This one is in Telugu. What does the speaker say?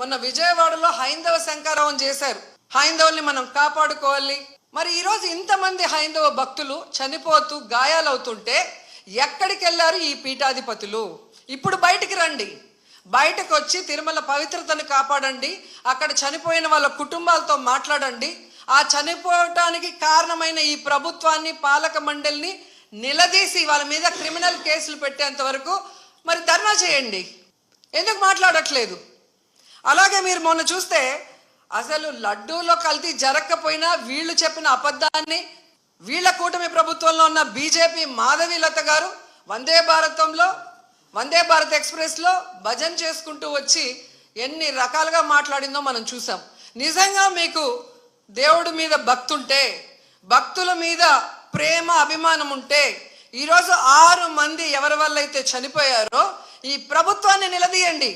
మొన్న విజయవాడలో హైందవ శంకారావం చేశారు. హైందవుల్ని మనం కాపాడుకోవాలి. మరి ఈరోజు ఇంతమంది హైందవ భక్తులు చనిపోతూ గాయాలవుతుంటే ఎక్కడికి వెళ్ళారు ఈ పీఠాధిపతులు? ఇప్పుడు బయటికి రండి. బయటకు వచ్చి తిరుమల పవిత్రతను కాపాడండి. అక్కడ చనిపోయిన వాళ్ళ కుటుంబాలతో మాట్లాడండి. ఆ చనిపోవటానికి కారణమైన ఈ ప్రభుత్వాన్ని పాలక మండలిని నిలదీసి వాళ్ళ మీద క్రిమినల్ కేసులు పెట్టేంత వరకు మరి ధర్నా చేయండి. ఎందుకు మాట్లాడట్లేదు? అలాగే మీరు మొన్న చూస్తే అసలు లడ్డూలో కల్తీ జరగకపోయినా వీళ్ళు చెప్పిన అబద్ధాన్ని వీళ్ళ కూటమి ప్రభుత్వంలో ఉన్న బీజేపీ మాధవీలత గారు వందే భారతంలో వందే భారత్ ఎక్స్ప్రెస్లో భజన చేసుకుంటూ వచ్చి ఎన్ని రకాలుగా మాట్లాడిందో మనం చూసాం. నిజంగా మీకు దేవుడి మీద భక్తుంటే భక్తుల మీద ప్రేమ అభిమానం ఉంటే ఈరోజు ఆరు మంది ఎవరి వల్ల అయితే చనిపోయారో ఈ ప్రభుత్వాన్ని నిలదీయండి.